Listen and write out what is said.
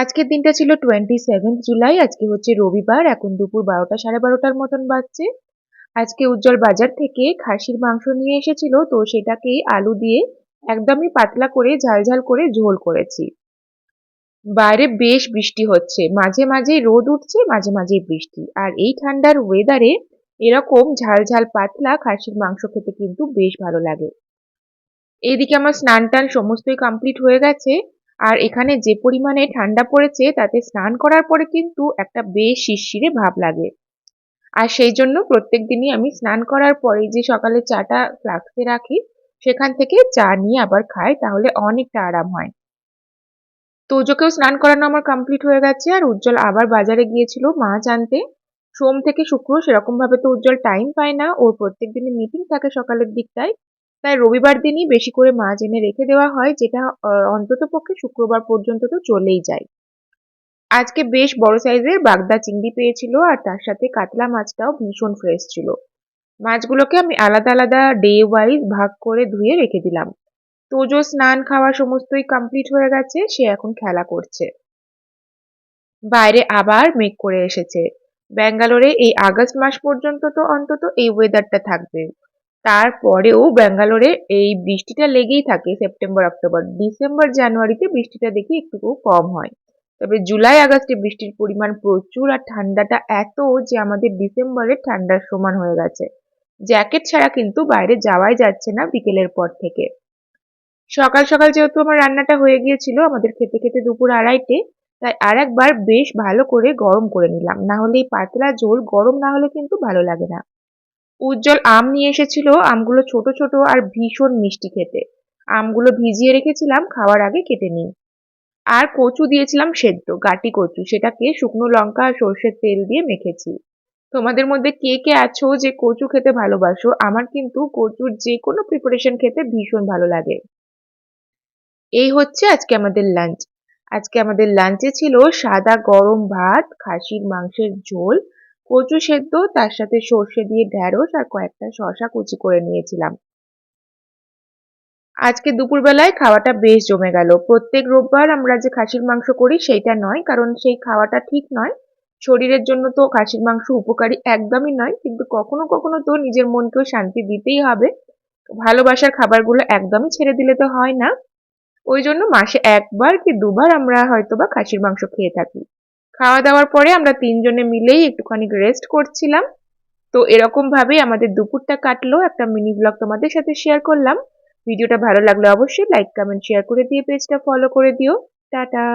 আজকের দিনটা ছিল টোয়েন্টি সেভেন্থ জুলাই আজকে হচ্ছে রবিবার, এখন দুপুর বারোটা, সাড়ে বারোটার মতন বাজছে। আজকে উজ্জ্বল বাজার থেকে খাসির মাংস নিয়ে এসেছিল, তো সেটাকে আলু দিয়ে একদমই পাতলা করে ঝাল ঝাল করে ঝোল করেছি। বাইরে বেশ বৃষ্টি হচ্ছে, মাঝে মাঝে রোদ উঠছে, মাঝে মাঝে বৃষ্টি। আর এই ঠান্ডার ওয়েদারে এরকম ঝাল ঝাল পাতলা খাসির মাংস খেতে কিন্তু বেশ ভালো লাগে। এইদিকে আমার স্নান টান সমস্তই কমপ্লিট হয়ে গেছে। আর এখানে যে পরিমাণে ঠান্ডা পড়েছে তাতে স্নান করার পরে কিন্তু একটা বেশ শিরশিরে ভাব লাগে। আর সেই জন্য প্রত্যেক দিনই আমি স্নান করার পরে যে সকালে চাটা ফ্লাক্সে রাখি, সেখান থেকে চা নিয়ে আবার খাই, তাহলে অনেকটা আরাম হয়। তোজোকেও স্নান করানো আমার কমপ্লিট হয়ে গেছে, আর উজ্জ্বল আবার বাজারে গিয়েছিল মাছ আনতে। সোম থেকে শুক্র সেরকম ভাবে তো উজ্জ্বল টাইম পায় না, ওর প্রত্যেক দিনই মিটিং থাকে সকালের দিকটায়। তাই রবিবার দিনই বেশি করে মাছ এনে রেখে দেওয়া হয়, যেটা অন্তত পক্ষে শুক্রবার পর্যন্ত তো চলেই যায়। আজকে বেশ বড় সাইজের বাগদা চিংড়ি পেয়েছিল আর তার সাথে কাতলা মাছটাও ভীষণ ফ্রেশ ছিল। মাছগুলোকে আমি আলাদা আলাদা ডে ওয়াইজ ভাগ করে ধুয়ে রেখে দিলাম। তোজো স্নান খাওয়া সমস্তই কমপ্লিট হয়ে গেছে, সে এখন খেলা করছে। বাইরে আবার মেঘ করে এসেছে। ব্যাঙ্গালোরে এই আগস্ট মাস পর্যন্ত তো অন্তত এই ওয়েদারটা থাকবে। তারপরেও ব্যাঙ্গালোরে এই বৃষ্টিটা লেগেই থাকে সেপ্টেম্বর, অক্টোবর। ডিসেম্বর, জানুয়ারিতে বৃষ্টিটা দেখি একটু কম হয়। তবে জুলাই, আগস্টে বৃষ্টির পরিমাণ প্রচুর আর ঠান্ডাটা এত যে আমাদের ডিসেম্বরে ঠান্ডার সমান হয়ে গেছে। জ্যাকেট ছাড়া কিন্তু বাইরে যাওয়াই যাচ্ছে না বিকেলের পর থেকে। সকাল সকাল যেহেতু আমার রান্নাটা হয়ে গিয়েছিল, আমাদের খেতে খেতে দুপুর আড়াইটে, তাই আর একবার বেশ ভালো করে গরম করে নিলাম। না হলে এই পাতলা ঝোল গরম না হলে কিন্তু ভালো লাগে না। উজ্জ্বল আম নিয়ে এসেছিল, আমগুলো ছোট ছোট আর ভীষণ মিষ্টি খেতে। আমগুলো ভিজিয়ে রেখেছিলাম, খাওয়ার আগে কেটে নিই। আর কচু দিয়েছিলাম সেদ্ধ, গাটি কচু, সেটাকে শুকনো লঙ্কা আর সর্ষের তেল দিয়ে মেখেছি। তোমাদের মধ্যে কে কে আছো যে কচু খেতে ভালোবাসো? আমার কিন্তু কচুর যে কোনো প্রিপারেশন খেতে ভীষণ ভালো লাগে। এই হচ্ছে আজকে আমাদের লাঞ্চ আজকে আমাদের লাঞ্চে ছিল সাদা গরম ভাত, খাসির মাংসের ঝোল কচু সেদ্ধ, তার সাথে সর্ষে দিয়ে ঢ্যাঁড়স আর কয়েকটা শশা কুচি করে নিয়েছিলাম। আজকে দুপুরবেলায় খাওয়াটা বেশ জমে গেল। প্রত্যেক রোববার আমরা যে খাসির মাংস করি সেইটা নয়, কারণ সেই খাওয়াটা ঠিক নয়। শরীরের জন্য তো খাসির মাংস উপকারী একদমই নয়, কিন্তু কখনো কখনো তো নিজের মনকেও শান্তি দিতেই হবে। ভালোবাসার খাবারগুলো একদমই ছেড়ে দিলে তো হয় না। ওই জন্য মাসে একবার কি দুবার আমরা হয়তো বা খাসির মাংস খেয়ে থাকি। খাওয়া দাওয়ার পরে আমরা তিনজনে মিলেই একটুখানি রেস্ট করছিলাম। তো এরকম ভাবে আমাদের দুপুরটা কাটলো। একটা মিনি ব্লগ তোমাদের সাথে শেয়ার করলাম। ভিডিওটা ভালো লাগলে অবশ্যই লাইক কমেন্ট শেয়ার করে দিয়ে পেজটা ফলো করে দিও। টাটা!